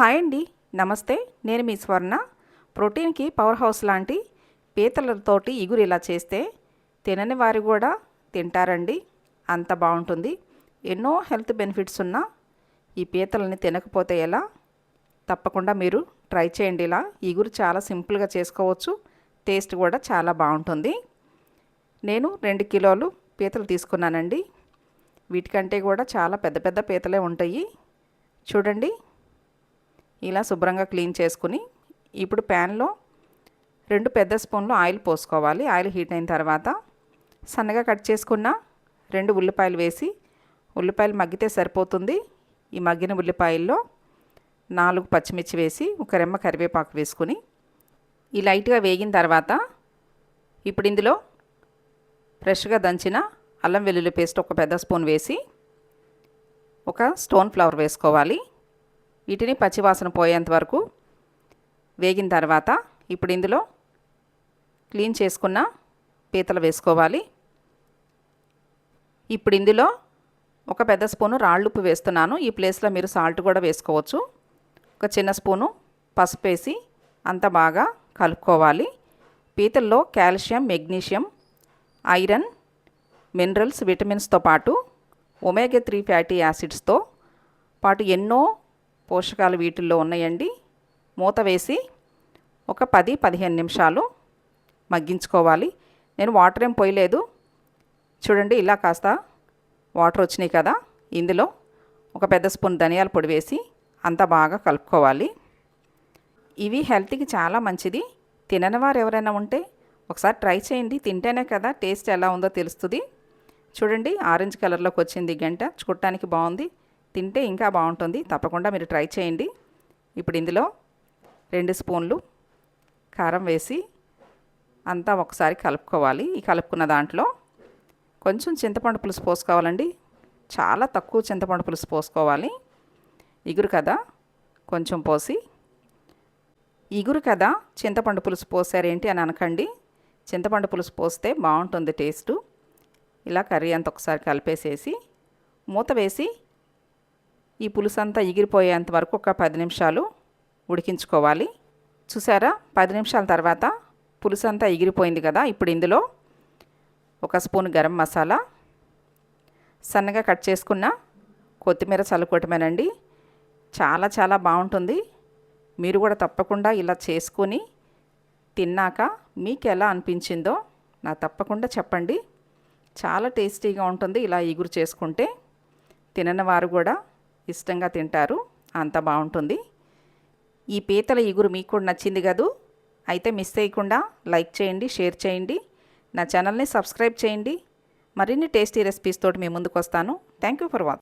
Hi అండి. నమస్తే. నేను మీ స్వర్ణ. ప్రోటీన్కి పవర్ హౌస్ లాంటి పీతలతోటి ఇగురు ఇలా చేస్తే తినని వారు కూడా తింటారండి. అంత బాగుంటుంది. ఎన్నో హెల్త్ బెనిఫిట్స్ ఉన్న ఈ పీతలని తినకపోతే ఎలా? తప్పకుండా మీరు ట్రై చేయండి ఇలా. ఇగురు చాలా సింపుల్గా చేసుకోవచ్చు. టేస్ట్ కూడా చాలా బాగుంటుంది. నేను రెండు కిలోలు పీతలు తీసుకున్నానండి. వీటికంటే కూడా చాలా పెద్ద పెద్ద పీతలే ఉంటాయి. చూడండి. ఇలా శుభ్రంగా క్లీన్ చేసుకుని ఇప్పుడు ప్యాన్లో రెండు పెద్ద స్పూన్లు ఆయిల్ పోసుకోవాలి. ఆయిల్ హీట్ అయిన తర్వాత సన్నగా కట్ చేసుకున్న రెండు ఉల్లిపాయలు వేసి ఉల్లిపాయలు మగ్గితే సరిపోతుంది. ఈ మగ్గిన ఉల్లిపాయల్లో నాలుగు పచ్చిమిర్చి వేసి ఒక రెమ్మ కరివేపాకు వేసుకుని ఈ లైట్గా వేగిన తర్వాత ఇప్పుడు ఇందులో ఫ్రెష్గా దంచిన అల్లం వెల్లుల్లి పేస్ట్ ఒక పెద్ద స్పూన్ వేసి ఒక స్టోన్ ఫ్లవర్ వేసుకోవాలి. వీటిని పచ్చివాసన పోయేంత వరకు వేగిన తర్వాత ఇప్పుడు ఇందులో క్లీన్ చేసుకున్న పీతలు వేసుకోవాలి. ఇప్పుడు ఇందులో ఒక పెద్ద స్పూను రాళ్ళుప్పు వేస్తున్నాను. ఈ ప్లేస్లో మీరు సాల్ట్ కూడా వేసుకోవచ్చు. ఒక చిన్న స్పూను పసుపు వేసి అంత బాగా కలుపుకోవాలి. పీతల్లో కాల్షియం మెగ్నీషియం ఐరన్ మినరల్స్ విటమిన్స్తో పాటు ఒమేగా త్రీ ఫ్యాటీ యాసిడ్స్తో పాటు ఎన్నో పోషకాలు వీటిల్లో ఉన్నాయండి. మూత వేసి ఒక పది పదిహేను నిమిషాలు మగ్గించుకోవాలి. నేను వాటర్ ఏం పోయలేదు. చూడండి ఇలా కాస్త వాటర్ వచ్చినాయి కదా. ఇందులో ఒక పెద్ద స్పూన్ ధనియాల పొడి వేసి అంతా బాగా కలుపుకోవాలి. ఇవి హెల్త్కి చాలా మంచిది. తినని వారు ఎవరైనా ఉంటే ఒకసారి ట్రై చేయండి. తింటేనే కదా టేస్ట్ ఎలా ఉందో తెలుస్తుంది. చూడండి ఆరెంజ్ కలర్లోకి వచ్చింది గంట. చూడటానికి బాగుంది. తింటే ఇంకా బాగుంటుంది. తప్పకుండా మీరు ట్రై చేయండి. ఇప్పుడు ఇందులో రెండు స్పూన్లు కారం వేసి అంతా ఒకసారి కలుపుకోవాలి. ఈ కలుపుకున్న దాంట్లో కొంచెం చింతపండు పులుసు పోసుకోవాలండి. చాలా తక్కువ చింతపండు పులుసు పోసుకోవాలి. ఇగురు కదా కొంచెం పోసి ఇగురు కదా చింతపండు పులుసు పోసారేంటి అని అనకండి. చింతపండు పులుసు పోస్తే బాగుంటుంది టేస్టు. ఇలా కర్రీ అంతా ఒకసారి కలిపేసేసి మూత వేసి ఈ పులుసు అంతా ఎగిరిపోయేంత వరకు ఒక పది నిమిషాలు ఉడికించుకోవాలి. చూసారా? పది నిమిషాల తర్వాత పులుసు అంతా ఎగిరిపోయింది కదా? ఇప్పుడు ఇందులో ఒక స్పూన్ గరం మసాలా సన్నగా కట్ చేసుకున్న కొత్తిమీర చల్లుకోవటమేనండి. చాలా చాలా బాగుంటుంది. మీరు కూడా తప్పకుండా ఇలా చేసుకొని తిన్నాక మీకు ఎలా అనిపించిందో నా తప్పకుండా చెప్పండి. చాలా టేస్టీగా ఉంటుంది ఇలా ఎగురు చేసుకుంటే. తినని వారు కూడా ఇష్టంగా తింటారు. అంత బాగుంటుంది. ఈ పీతల ఇగురు మీకు కూడా నచ్చింది కదూ? అయితే మిస్ చేయకుండా లైక్ చేయండి షేర్ చేయండి. నా ఛానల్ని సబ్స్క్రైబ్ చేయండి. మరిన్ని టేస్టీ రెసిపీస్ తోటి మీ ముందుకు వస్తాను థ్యాంక్ యూ ఫర్ వాచ్